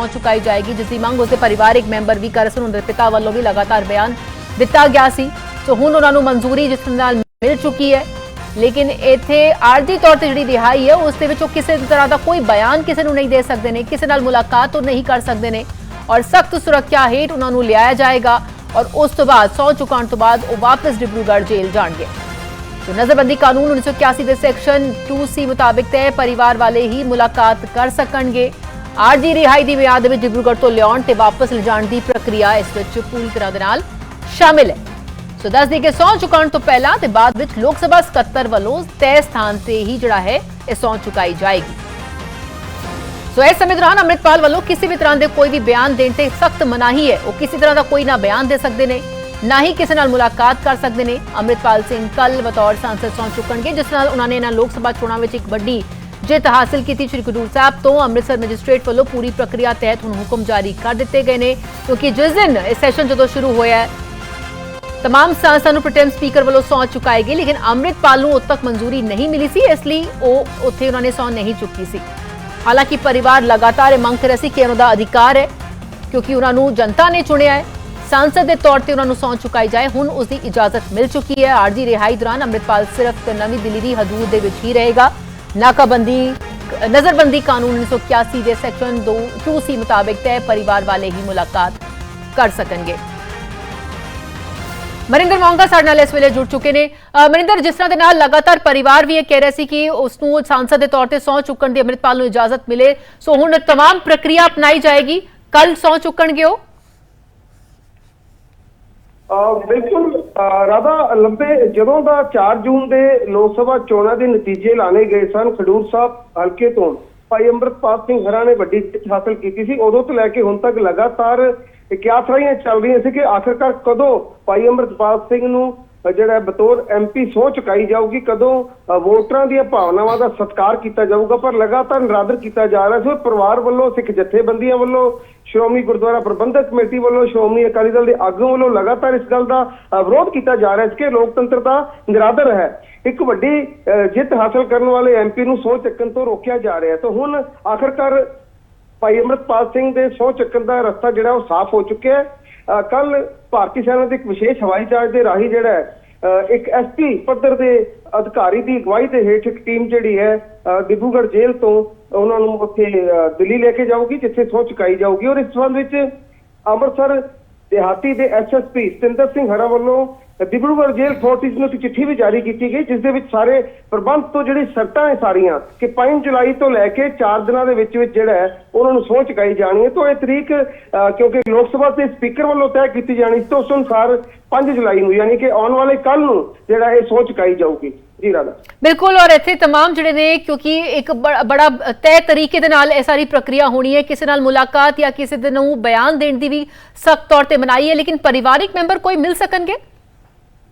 ਪਹੁੰਚ ਚੁਕਾਈ ਜਾਏਗੀ ਜਿਸ ਦੀ ਮੰਗ ਉਸਦੇ ਪਰਿਵਾਰਕ ਮੈਂਬਰ ਵੀ ਕਰ ਸੁਣ ਦੇ ਪਿਤਾ ਵੱਲੋਂ ਵੀ ਲਗਾਤਾਰ ਬਿਆਨ ਦਿੱਤਾ ਗਿਆ ਸੀ। ਸੋ ਹੁਣ ਉਹਨਾਂ ਨੂੰ ਮਨਜ਼ੂਰੀ ਜਿਸ ਨਾਲ ਮਿਲ ਚੁੱਕੀ ਹੈ। ਲੇਕਿਨ ਇੱਥੇ ਆਰਜੀ ਤੌਰ ਤੇ ਜਿਹੜੀ ਰਿਹਾਈ ਹੈ, ਉਸ ਦੇ ਵਿੱਚ ਉਹ ਕਿਸੇ ਤਰ੍ਹਾਂ ਦਾ ਕੋਈ ਬਿਆਨ ਕਿਸੇ ਨੂੰ ਨਹੀਂ ਦੇ ਸਕਦੇ ਨੇ। ਕਿਸੇ ਨਾਲ ਮੁਲਾਕਾਤ ਉਹ ਨਹੀਂ ਕਰ ਸਕਦੇ ਨੇ। ਔਰ ਸਖਤ ਸੁਰੱਖਿਆ ਹੇਠ ਉਹਨਾਂ ਨੂੰ ਲਿਆਇਆ ਜਾਏਗਾ। ਔਰ ਉਸ ਤੋਂ ਬਾਅਦ, ਸੌ ਚੁਕਾਉਣ ਤੋਂ ਬਾਅਦ ਉਹ ਵਾਪਸ ਡਿਬਰੂਗੜ੍ਹ ਜੇਲ੍ਹ ਜਾਣਗੇ। ਸੋ ਨਜ਼ਰਬੰਦੀ ਕਾਨੂੰਨ 1981 ਦੇ ਸੈਕਸ਼ਨ 2C ਮੁਤਾਬਕ ਤੇ ਪਰਿਵਾਰ ਵਾਲੇ ਹੀ ਮੁਲਾਕਾਤ ਕਰ ਸਕਣਗੇ। ਆਰਜੀ ਰਿਹਾਈ ਦੀ ਮਿਆਦ ਵਿੱਚ ਡਿਬਰੂਗੜ੍ਹ ਤੋਂ ਲਿਆਉਣ ਤੇ ਵਾਪਸ ਲਿਜਾਣ ਦੀ ਪ੍ਰਕਿਰਿਆ ਇਸ ਵਿੱਚ ਪੂਰੀ ਤਰ੍ਹਾਂ ਦੇ ਨਾਲ ਸ਼ਾਮਿਲ ਹੈ। ਸੋ ਦੱਸ ਦਈਏ ਕਿ ਸਹੁੰ ਚੁਕਾਉਣ ਤੋਂ ਪਹਿਲਾਂ ਤੇ ਬਾਅਦ ਵਿੱਚ ਲੋਕ ਸਭਾ ਸਕੱਤਰ ਵੱਲੋਂ ਤੈਅ ਸਥਾਨ ਤੇ ਹੀ ਜਿਹੜਾ ਹੈ ਇਹ ਸਹੁੰ ਚੁਕਾਈ ਜਾਏਗੀ। ਸੋ ਇਸ ਸਮੇਂ ਦੌਰਾਨ ਅੰਮ੍ਰਿਤਪਾਲ ਵੱਲੋਂ ਕਿਸੇ ਵੀ ਤਰ੍ਹਾਂ ਦੇ ਕੋਈ ਵੀ ਬਿਆਨ ਦੇਣ ਤੇ ਸਖਤ ਮਨਾਹੀ ਹੈ। ਉਹ ਕਿਸੇ ਤਰ੍ਹਾਂ ਦਾ ਕੋਈ ਨਾ ਬਿਆਨ ਦੇ ਸਕਦੇ ਨੇ, ਨਾ ਹੀ ਕਿਸੇ ਨਾਲ ਮੁਲਾਕਾਤ ਕਰ ਸਕਦੇ ਨੇ। ਅੰਮ੍ਰਿਤਪਾਲ ਸਿੰਘ ਕੱਲ ਬਤੌਰ ਸੰਸਦ ਸਹੁੰ ਚੁੱਕਣਗੇ, ਜਿਸ ਨਾਲ ਉਹਨਾਂ ਨੇ ਇਹਨਾਂ ਲੋਕ ਸਭਾ ਚੋਣਾਂ ਵਿੱਚ ਇੱਕ ਵੱਡੀ ਜਿੱਤ ਹਾਸਲ ਕੀਤੀ ਸ਼੍ਰੀ ਖਡੂਰ ਸਾਹਿਬ ਤੋਂ ਅੰਮ੍ਰਿਤਸਰ ਮੈਜਿਸਟ੍ਰੇਟ ਵੱਲੋਂ ਪੂਰੀ ਪ੍ਰਕਿਰਿਆ ਤਹਿਤ ਹੁਣ ਹੁਕਮ ਜਾਰੀ ਕਰ ਦਿੱਤੇ ਗਏ ਨੇ ਕਿਉਂਕਿ ਜਿਸ ਦਿਨ ਇਹ ਸੈਸ਼ਨ ਜਦੋਂ ਸ਼ੁਰੂ ਹੋਇਆ ਹੈ तमाम सांसदों ਨੂੰ ਪ੍ਰੋਟੈਮ ਸਪੀਕਰ ਵੱਲੋਂ ਸੌਂ ਚੁਕਾਈ ਗਈ ਲੇਕਿਨ ਅੰਮ੍ਰਿਤਪਾਲ ਨੂੰ ਉਦ ਤੱਕ ਮਨਜ਼ੂਰੀ ਨਹੀਂ ਮਿਲੀ ਸੀ ਇਸ ਲਈ ਉਹ ਉੱਥੇ ਉਹਨਾਂ ਨੇ ਸੌਂ ਨਹੀਂ ਚੁੱਕੀ ਸੀ ਹਾਲਾਂਕਿ ਪਰਿਵਾਰ ਲਗਾਤਾਰ ਇਹ ਮੰਗ ਕਰ ਰਿਹਾ ਸੀ ਕਿ ਉਹਨਾਂ ਦਾ ਅਧਿਕਾਰ ਹੈ ਕਿਉਂਕਿ ਉਹਨਾਂ ਨੂੰ ਜਨਤਾ ਨੇ ਚੁਣਿਆ ਹੈ ਸੰਸਦ ਦੇ ਤੌਰ ਤੇ ਉਹਨਾਂ ਨੂੰ ਸੌਂ ਚੁਕਾਈ ਜਾਏ ਹੁਣ ਉਸ ਦੀ ਇਜਾਜ਼ਤ ਮਿਲ ਚੁੱਕੀ ਹੈ ਆਰਜੀ ਰਿਹਾਈ ਦੌਰਾਨ ਅੰਮ੍ਰਿਤਪਾਲ ਸਿਰਫ ਨਵੀਂ ਦਿੱਲੀ ਦੀ ਹਦੂਦ ਦੇ ਵਿੱਚ ਹੀ ਰਹੇਗਾ ਨਾਕਾਬੰਦੀ ਨਜ਼ਰਬੰਦੀ ਕਾਨੂੰਨ 1981 ਦੇ ਸੈਕਸ਼ਨ 2 2C ਮੁਤਾਬਿਕ ਤੈ ਪਰਿਵਾਰ ਵਾਲੇ ਹੀ ਮੁਲਾਕਾਤ ਕਰ ਸਕਣਗੇ ਮਰਿੰਦਰ ਮੌਂਗਾ ਸਾਡੇ ਨਾਲ ਇਸ ਵੇਲੇ ਜੁੜ ਚੁੱਕੇ ਨੇ ਅ, ਮਰਿੰਦਰ ਜਿਸ ਤਰ੍ਹਾਂ ਦੇ ਨਾਲ ਲਗਾਤਾਰ ਪਰਿਵਾਰ ਵੀ ਇਹ ਕਹਿ ਰਿਹਾ ਸੀ ਕਿ ਉਸ ਨੂੰ ਸੰਸਦ ਦੇ ਤੌਰ ਤੇ ਸਹੁੰ ਚੁੱਕਣ ਦੀ ਅੰਮ੍ਰਿਤਪਾਲ ਨੂੰ ਇਜਾਜ਼ਤ ਮਿਲੇ ਸੋ ਹੁਣ तमाम ਪ੍ਰਕਿਰਿਆ ਅਪਣਾਈ ਜਾਏਗੀ ਕੱਲ ਸਹੁੰ ਚੁੱਕਣਗੇ ਉਹ ਅਹ ਬਿਲਕੁਲ ਰਾਧਾ, ਲੰਬੇ, ਜਦੋਂ ਦਾ 4 ਜੂਨ ਦੇ ਲੋਕ ਸਭਾ ਚੋਣਾਂ ਦੇ ਨਤੀਜੇ ਲਾਣੇ ਗਏ ਸਨ, ਖਡੂਰ ਸਾਹਿਬ ਹਲਕੇ ਤੋਂ ਭਾਈ ਅੰਮ੍ਰਿਤਪਾਲ ਸਿੰਘ ਹਰਾ ਨੇ ਵੱਡੀ ਜਿੱਤ ਹਾਸਲ ਕੀਤੀ ਸੀ। ਉਦੋਂ ਤੋਂ ਲੈ ਕੇ ਹੁਣ ਤੱਕ ਲਗਾਤਾਰ ਕਿਆਸਰਾਈਆਂ ਚੱਲ ਰਹੀਆਂ ਸੀ ਕਿ ਆਖਰਕਾਰ ਕਦੋਂ ਭਾਈ ਅੰਮ੍ਰਿਤਪਾਲ ਸਿੰਘ ਨੂੰ ਜਿਹੜਾ ਹੈ ਬਤੌਰ ਐਮਪੀ ਸਹੁੰ ਚੁਕਾਈ ਜਾਊਗੀ, ਕਦੋਂ ਵੋਟਰਾਂ ਦੀਆਂ ਭਾਵਨਾਵਾਂ ਦਾ ਸਤਿਕਾਰ ਕੀਤਾ ਜਾਊਗਾ, ਪਰ ਲਗਾਤਾਰ ਨਿਰਾਦਰ ਕੀਤਾ ਜਾ ਰਿਹਾ ਸੀ। ਔਰ ਪਰਿਵਾਰ ਵੱਲੋਂ, ਸਿੱਖ ਜਥੇਬੰਦੀਆਂ ਵੱਲੋਂ, ਸ਼੍ਰੋਮਣੀ ਗੁਰਦੁਆਰਾ ਪ੍ਰਬੰਧਕ ਕਮੇਟੀ ਵੱਲੋਂ, ਸ਼੍ਰੋਮਣੀ ਅਕਾਲੀ ਦਲ ਦੇ ਆਗੂ ਵੱਲੋਂ ਲਗਾਤਾਰ ਇਸ ਗੱਲ ਦਾ ਵਿਰੋਧ ਕੀਤਾ ਜਾ ਰਿਹਾ ਸੀ ਕਿ ਲੋਕਤੰਤਰ ਦਾ ਨਿਰਾਦਰ ਹੈ। ਇੱਕ ਵੱਡੀ, ਅਹ ਜਿੱਤ ਹਾਸਲ ਕਰਨ ਵਾਲੇ ਐਮਪੀ ਨੂੰ ਸਹੁੰ ਚੱਕਣ ਤੋਂ ਰੋਕਿਆ ਜਾ ਰਿਹਾ ਹੈ। ਤਾਂ ਹੁਣ ਆਖਰਕਾਰ ਭਾਈ ਅੰਮ੍ਰਿਤਪਾਲ ਸਿੰਘ ਦੇ ਸਹੁੰ ਚੱਕਣ ਦਾ ਰਸਤਾ ਜਿਹੜਾ ਉਹ ਸਾਫ਼ ਹੋ ਚੁੱਕਿਆ ਹੈ। ਕੱਲ ਭਾਰਤੀ ਸੈਨਾ ਦੇ ਇੱਕ ਵਿਸ਼ੇਸ਼ ਹਵਾਈ ਜਹਾਜ਼ ਦੇ ਰਾਹੀਂ ਜਿਹੜਾ ਹੈ, ਅਹ ਇੱਕ ਐਸਪੀ ਪੱਧਰ ਦੇ ਅਧਿਕਾਰੀ ਦੀ ਅਗਵਾਈ ਦੇ ਹੇਠ ਇੱਕ ਟੀਮ ਜਿਹੜੀ ਹੈ ਅਹ ਜੇਲ੍ਹ ਤੋਂ ਉਹਨਾਂ ਨੂੰ ਉੱਥੇ ਅਹ ਦਿੱਲੀ ਲੈ ਕੇ ਜਾਊਗੀ ਜਿੱਥੇ ਸਹੁੰ ਚੁਕਾਈ ਜਾਊਗੀ ਔਰ ਇਸ ਸੰਬੰਧ ਵਿੱਚ ਅੰਮ੍ਰਿਤਸਰ ਦਿਹਾਤੀ ਦੇ ਐਸਐਸਪੀ ਸਤਿੰਦਰ ਸਿੰਘ ਹਰਾ ਵੱਲੋਂ ਡਿਬਰੂਗੜ੍ਹ ਜੇਲ੍ਹ ਅਥਾਰਟੀਜ਼ ਨੂੰ ਇੱਕ ਚਿੱਠੀ ਵੀ ਜਾਰੀ ਕੀਤੀ ਗਈ ਜਿਸ ਦੇ ਵਿੱਚ ਸਾਰੇ ਪ੍ਰਬੰਧ ਤੋਂ ਜਿਹੜੀ ਸ਼ਰਤਾਂ ਹੈ ਸਾਰੀਆਂ ਕਿ 5 ਜੁਲਾਈ ਤੋਂ ਲੈ ਕੇ 4 ਦਿਨਾਂ ਦੇ ਵਿੱਚ ਵਿੱਚ ਜਿਹੜਾ ਹੈ ਉਹਨਾਂ ਨੂੰ ਸਹੁੰ ਚੁਕਾਈ ਜਾਣੀ ਹੈ। ਤਾਂ ਇਹ ਤਰੀਕ ਅਹ, ਕਿਉਂਕਿ ਲੋਕ ਸਭਾ ਦੇ ਸਪੀਕਰ ਵੱਲੋਂ ਤੈਅ ਕੀਤੀ ਜਾਣੀ ਸੀ ਤਾਂ ਉਸ ਅਨੁਸਾਰ 5 ਜੁਲਾਈ ਨੂੰ ਯਾਨੀ ਕਿ ਆਉਣ ਵਾਲੇ ਕੱਲ ਨੂੰ ਜਿਹੜਾ ਇਹ ਸਹੁੰ ਚੁਕਾਈ ਜਾਊਗੀ। ਜੀ ਰਾਧਾ ਬਿਲਕੁਲ ਔਰ ਇੱਥੇ तमाम ਜਿਹੜੇ ਨੇ ਕਿਉਂਕਿ ਇੱਕ ਬ- ਬੜਾ ਤੈਅ ਤਰੀਕੇ ਦੇ ਨਾਲ ਇਹ ਸਾਰੀ ਪ੍ਰਕਿਰਿਆ ਹੋਣੀ ਹੈ ਕਿਸੇ ਨਾਲ ਮੁਲਾਕਾਤ ਜਾਂ ਕਿਸੇ ਦੇ ਨੂੰ ਬਿਆਨ ਦੇਣ ਦੀ ਵੀ ਸਖਤ ਤੌਰ ਤੇ ਮਨਾਈ ਹੈ ਲੇਕਿਨ ਪਰਿਵਾਰਿਕ ਮੈਂਬਰ ਕੋਈ ਮਿਲ ਸਕਣਗੇ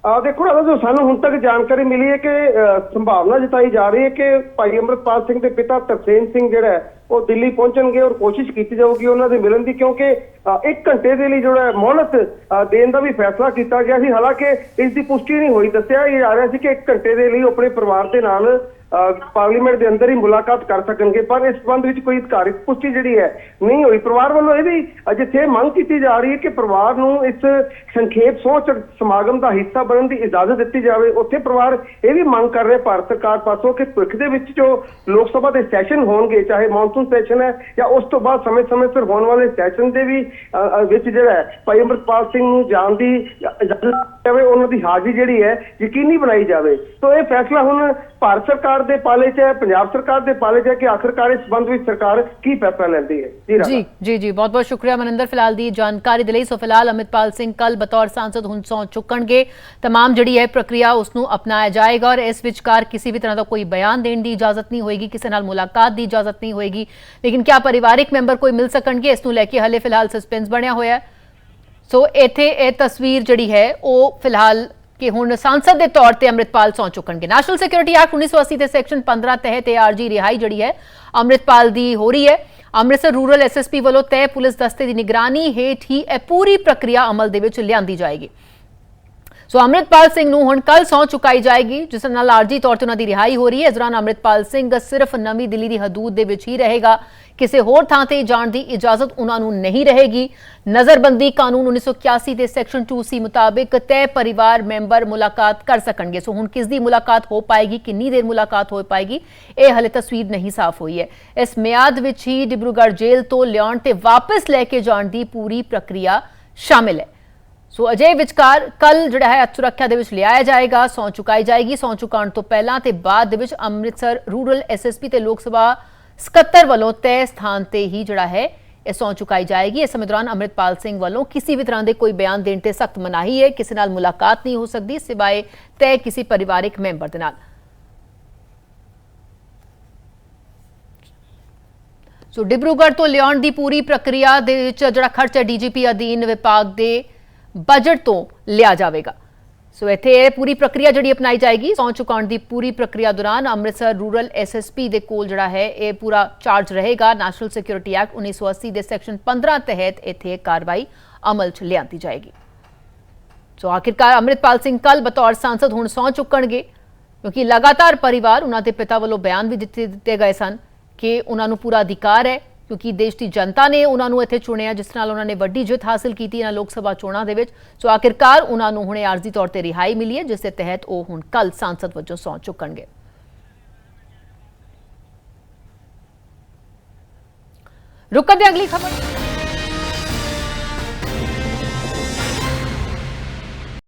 ਆ ਦੇਖੋ ਰਾਧਾ ਜੋ ਸਾਨੂੰ ਹੁਣ ਤੱਕ ਜਾਣਕਾਰੀ ਮਿਲੀ ਹੈ ਕਿ ਅਹ, ਸੰਭਾਵਨਾ ਜਤਾਈ ਜਾ ਰਹੀ ਹੈ ਕਿ ਭਾਈ ਅੰਮ੍ਰਿਤਪਾਲ ਸਿੰਘ ਦੇ ਪਿਤਾ ਤਰਸੇਮ ਸਿੰਘ ਜਿਹੜਾ ਹੈ, ਉਹ ਦਿੱਲੀ ਪਹੁੰਚਣਗੇ ਔਰ ਕੋਸ਼ਿਸ਼ ਕੀਤੀ ਜਾਊਗੀ ਉਹਨਾਂ ਦੇ ਮਿਲਣ ਦੀ ਕਿਉਂਕਿ ਅਹ, ਇੱਕ ਘੰਟੇ ਦੇ ਲਈ ਜਿਹੜਾ ਹੈ ਮੌਲਤ ਅਹ, ਦੇਣ ਦਾ ਵੀ ਫੈਸਲਾ ਕੀਤਾ ਗਿਆ ਸੀ। ਹਾਲਾਂਕਿ ਇਸ ਦੀ ਪੁਸ਼ਟੀ ਨਹੀਂ ਹੋਈ ਦੱਸਿਆ ਇਹ ਆ ਰਿਹਾ ਸੀ ਕਿ ਇੱਕ ਘੰਟੇ ਦੇ ਲਈ ਉਹ ਆਪਣੇ ਪਰਿਵਾਰ ਦੇ ਨਾਲ ਪਾਰਲੀਮੈਂਟ ਦੇ ਅੰਦਰ ਹੀ ਮੁਲਾਕਾਤ ਕਰ ਸਕਣਗੇ ਪਰ ਇਸ ਸੰਬੰਧ ਵਿੱਚ ਕੋਈ ਅਧਿਕਾਰਿਤ ਪੁਸ਼ਟੀ ਜਿਹੜੀ ਹੈ ਨਹੀਂ ਹੋਈ। ਪਰਿਵਾਰ ਵੱਲੋਂ ਇਹ ਵੀ ਜਿੱਥੇ ਮੰਗ ਕੀਤੀ ਜਾ ਰਹੀ ਹੈ ਕਿ ਪਰਿਵਾਰ ਨੂੰ ਇਸ ਸੰਖੇਪ ਸੋਚ ਸਮਾਗਮ ਦਾ ਹਿੱਸਾ ਬਣਨ ਦੀ ਇਜਾਜ਼ਤ ਦਿੱਤੀ ਜਾਵੇ। ਉੱਥੇ ਪਰਿਵਾਰ ਇਹ ਵੀ ਮੰਗ ਕਰ ਰਿਹਾ ਭਾਰਤ ਸਰਕਾਰ ਪਾਸੋਂ ਕਿ ਭਵਿੱਖ ਦੇ ਵਿੱਚ ਜੋ ਲੋਕ ਸਭਾ ਦੇ ਸੈਸ਼ਨ ਹੋਣਗੇ ਚਾਹੇ ਮੌਨਸੂਨ ਸੈਸ਼ਨ ਹੈ ਜਾਂ ਉਸ ਤੋਂ ਬਾਅਦ ਸਮੇਂ-ਸਮੇਂ ਸਿਰ ਹੋਣ ਵਾਲੇ ਸੈਸ਼ਨ ਦੇ ਵੀ ਅ, ਵਿੱਚ ਜਿਹੜਾ ਹੈ ਭਾਈ ਅੰਮ੍ਰਿਤਪਾਲ ਸਿੰਘ ਨੂੰ ਜਾਣ ਦੀ ਇਜਾਜ਼ਤ ਜਾਵੇ ਉਹਨਾਂ ਦੀ ਹਾਜ਼ਰੀ ਜਿਹੜੀ ਹੈ ਯਕੀਨੀ ਬਣਾਈ ਜਾਵੇ ਤਾਂ ਇਹ ਫੈਸਲਾ ਹੁਣ ਭਾਰਤ ਸਰਕਾਰ ਦੇ ਪਾਲੇ 'ਚ ਹੈ ਪੰਜਾਬ ਸਰਕਾਰ ਦੇ ਪਾਲੇ 'ਚ ਹੈ ਕਿ ਆਖਰਕਾਰ ਇਸ ਸੰਬੰਧ ਵਿੱਚ ਸਰਕਾਰ ਕੀ ਫੈਸਲਾ ਲੈਂਦੀ ਹੈ ਜੀ ਰਾਧਾ। ਜੀ ਜੀ ਜੀ ਬਹੁਤ ਬਹੁਤ ਸ਼ੁਕਰੀਆ ਮਨਿੰਦਰ ਫਿਲਹਾਲ ਦੀ ਜਾਣਕਾਰੀ ਦੇ ਲਈ ਸੋ ਫਿਲਹਾਲ ਅਮਿਤਪਾਲ ਸਿੰਘ ਕੱਲ ਬਤੌਰ ਸੰਸਦ ਹੁਣ ਸਹੁੰ ਚੁੱਕਣਗੇ तमाम ਜਿਹੜੀ ਹੈ ਪ੍ਰਕਿਰਿਆ ਉਸ ਨੂੰ ਅਪਣਾਇਆ ਜਾਏਗਾ ਔਰ ਇਸ ਵਿਚਕਾਰ ਕਿਸੇ ਵੀ ਤਰ੍ਹਾਂ ਦਾ ਕੋਈ ਬਿਆਨ ਦੇਣ ਦੀ ਇਜਾਜ਼ਤ ਨਹੀਂ ਹੋਏਗੀ ਕਿਸੇ ਨਾਲ ਮੁਲਾਕਾਤ ਦੀ ਇਜਾਜ਼ਤ ਨਹੀਂ ਹੋਏਗੀ ਲੇਕਿਨ ਕਿਆ ਪਰਿਵਾਰਿਕ ਮੈਂਬਰ ਕੋਈ ਮਿਲ ਸਕਣਗੇ ਇਸ ਨੂੰ ਲੈ ਕੇ ਹਲੇ ਫਿਲਹਾਲ ਸਸਪੈਂਸ ਬਣਿਆ ਹੋਇਆ ਹੈ ਸੋ ਇੱਥੇ ਇਹ ਤਸਵੀਰ ਜਿਹੜੀ ਹੈ, ਉਹ ਫਿਲਹਾਲ ਕਿ ਹੁਣ ਸੰਸਦ ਦੇ ਤੌਰ ਤੇ ਅੰਮ੍ਰਿਤਪਾਲ ਸੌਂ ਚੁੱਕਣਗੇ। ਨੈਸ਼ਨਲ ਸਿਕਿਉਰਿਟੀ ਐਕਟ 1980 ਦੇ ਸੈਕਸ਼ਨ 15 ਤਹਿਤ ਆਰਜੀ ਰਿਹਾਈ ਜਿਹੜੀ ਹੈ, ਅੰਮ੍ਰਿਤਪਾਲ ਦੀ ਹੋ ਰਹੀ ਹੈ। ਅੰਮ੍ਰਿਤਸਰ ਰੂਰਲ ਐਸਐਸਪੀ ਵੱਲੋਂ ਤੈਅ ਪੁਲਿਸ ਦਸਤੇ ਦੀ ਨਿਗਰਾਨੀ ਹੇਠ ਹੀ ਇਹ ਪੂਰੀ ਪ੍ਰਕਿਰਿਆ ਅਮਲ ਦੇ ਵਿੱਚ ਲਿਆਂਦੀ ਜਾਏਗੀ। ਸੋ ਅੰਮ੍ਰਿਤਪਾਲ ਸਿੰਘ ਨੂੰ ਹੁਣ ਕੱਲ ਸਹੁੰ ਚੁਕਾਈ ਜਾਏਗੀ, ਜਿਸ ਨਾਲ ਆਰਜੀ ਤੌਰ ਤੇ ਉਹਨਾਂ ਦੀ ਰਿਹਾਈ ਹੋ ਰਹੀ ਹੈ। ਇਸ ਦੌਰਾਨ ਅੰਮ੍ਰਿਤਪਾਲ ਸਿੰਘ ਸਿਰਫ ਨਵੀਂ ਦਿੱਲੀ ਦੀ ਹਦੂਦ ਦੇ ਵਿੱਚ ਹੀ ਰਹੇਗਾ। ਕਿਸੇ ਹੋਰ ਥਾਂ ਤੇ ਜਾਣ ਦੀ ਇਜਾਜ਼ਤ ਉਹਨਾਂ ਨੂੰ ਨਹੀਂ ਰਹੇਗੀ। ਨਜ਼ਰਬੰਦੀ ਕਾਨੂੰਨ 1981 ਦੇ ਸੈਕਸ਼ਨ 2C ਮੁਤਾਬਿਕ ਤੈਅ ਪਰਿਵਾਰ ਮੈਂਬਰ ਮੁਲਾਕਾਤ ਕਰ ਸਕਣਗੇ। ਸੋ ਹੁਣ ਕਿਸ ਦੀ ਮੁਲਾਕਾਤ ਹੋ ਪਾਏਗੀ, ਕਿੰਨੀ ਦੇਰ ਮੁਲਾਕਾਤ ਹੋ ਪਾਏਗੀ, ਇਹ ਹਲੇ ਤਸਵੀਰ ਨਹੀਂ ਸਾਫ਼ ਹੋਈ ਹੈ। ਇਸ ਮਿਆਦ ਵਿੱਚ ਹੀ ਡਿਬਰੂਗੜ੍ਹ ਜੇਲ੍ਹ ਤੋਂ ਲਿਆਉਣ ਤੇ ਵਾਪਸ ਲੈ ਕੇ ਜਾਣ ਦੀ ਪੂਰੀ ਪ੍ਰਕਿਰਿਆ ਸ਼ਾਮਿਲ ਹੈ। ਸੋ ਅਜੇ ਵਿਚਕਾਰ ਕੱਲ ਜਿਹੜਾ ਹੈ ਸੁਰੱਖਿਆ ਦੇ ਵਿੱਚ ਲਿਆਇਆ ਜਾਏਗਾ ਸੌਂ ਚੁਕਾਈ ਜਾਏਗੀ। ਸੌਂ ਚੁਕਾਉਣ ਤੋਂ ਪਹਿਲਾਂ ਤੇ ਬਾਅਦ ਦੇ ਵਿੱਚ ਅੰਮ੍ਰਿਤਸਰ ਰੂਰਲ ਐਸਐਸਪੀ ਤੇ ਲੋਕ ਸਭਾ ਸਕੱਤਰ ਵੱਲੋਂ ਤੈਅ ਸਥਾਨ ਤੇ ਹੀ ਜਿਹੜਾ ਹੈ ਇਹ ਸੌਂ ਚੁਕਾਈ ਜਾਏਗੀ। ਇਸ ਸਮੇਂ ਦੌਰਾਨ ਅੰਮ੍ਰਿਤਪਾਲ ਸਿੰਘ ਵੱਲੋਂ ਕਿਸੇ ਵੀ ਤਰ੍ਹਾਂ ਦੇ ਕੋਈ ਬਿਆਨ ਦੇਣ ਤੇ ਸਖਤ ਮਨਾਹੀ ਹੈ। ਕਿਸੇ ਨਾਲ ਮੁਲਾਕਾਤ ਨਹੀਂ ਹੋ ਸਕਦੀ, ਸਿਵਾਏ ਤੈਅ ਕਿਸੇ ਪਰਿਵਾਰਕ ਮੈਂਬਰ ਦੇ ਨਾਲ। ਸੋ ਡਿਬਰੂਗੜ੍ਹ ਤੋਂ ਲਿਆਉਣ ਦੀ ਪੂਰੀ ਪ੍ਰਕਿਰਿਆ ਦੇ ਵਿੱਚ ਜਿਹੜਾ ਖਰਚ ਖਰਚਾ ਡੀਜੀਪੀ ਅਧੀਨ ਵਿਭਾਗ ਦੇ ਬਜਟ ਤੋਂ ਲਿਆ ਜਾਵੇਗਾ। ਸੋ ਇੱਥੇ ਇਹ ਪੂਰੀ ਪ੍ਰਕਿਰਿਆ ਜਿਹੜੀ ਅਪਣਾਈ ਜਾਏਗੀ, ਸੌਂ ਚੁਕਾਉਣ ਦੀ ਪੂਰੀ ਪ੍ਰਕਿਰਿਆ ਦੌਰਾਨ ਅੰਮ੍ਰਿਤਸਰ ਰੂਰਲ ਐਸਐਸਪੀ ਦੇ ਕੋਲ ਜਿਹੜਾ ਹੈ, ਇਹ ਪੂਰਾ ਚਾਰਜ ਰਹੇਗਾ। ਨੈਸ਼ਨਲ ਸਿਕਿਉਰਿਟੀ ਐਕਟ 1980 ਦੇ ਸੈਕਸ਼ਨ 15 ਤਹਿਤ ਇੱਥੇ ਕਾਰਵਾਈ ਅਮਲ 'ਚ ਲਿਆਂਦੀ ਜਾਏਗੀ। ਸੋ ਆਖਿਰਕਾਰ ਅੰਮ੍ਰਿਤਪਾਲ ਸਿੰਘ ਕੱਲ ਬਤੌਰ ਸੰਸਦ ਹੁਣ ਸਹੁੰ ਚੁੱਕਣਗੇ, ਕਿਉਂਕਿ ਲਗਾਤਾਰ ਪਰਿਵਾਰ ਉਹਨਾਂ ਦੇ ਪਿਤਾ ਵੱਲੋਂ ਬਿਆਨ ਵੀ ਦਿੱਤੇ ਦਿੱਤੇ ਗਏ ਸਨ ਕਿ ਉਹਨਾਂ ਨੂੰ ਪੂਰਾ ਅਧਿਕਾਰ ਹੈ। ਕਿਉਂਕਿ ਦੇਸ਼ ਦੀ ਜਨਤਾ ਨੇ ਉਹਨਾਂ ਨੂੰ ਇੱਥੇ ਚੁਣਿਆ, ਜਿਸ ਨਾਲ ਉਹਨਾਂ ਨੇ ਵੱਡੀ ਜਿੱਤ ਹਾਸਲ ਕੀਤੀ ਇਹਨਾਂ ਲੋਕ ਸਭਾ ਚੋਣਾਂ ਦੇ ਵਿੱਚ। ਸੋ ਆਖਿਰਕਾਰ ਉਹਨਾਂ ਨੂੰ ਹੁਣੇ ਆਰਜ਼ੀ ਤੌਰ ਤੇ ਰਿਹਾਈ ਮਿਲੀ ਹੈ, ਜਿਸ ਦੇ ਤਹਿਤ ਉਹ ਹੁਣ ਕੱਲ ਸੰਸਦ ਵਜੋਂ ਸਹੁੰ ਚੁੱਕਣਗੇ। ਰੁਕਦੇ ਅਗਲੀ ਖਬਰ।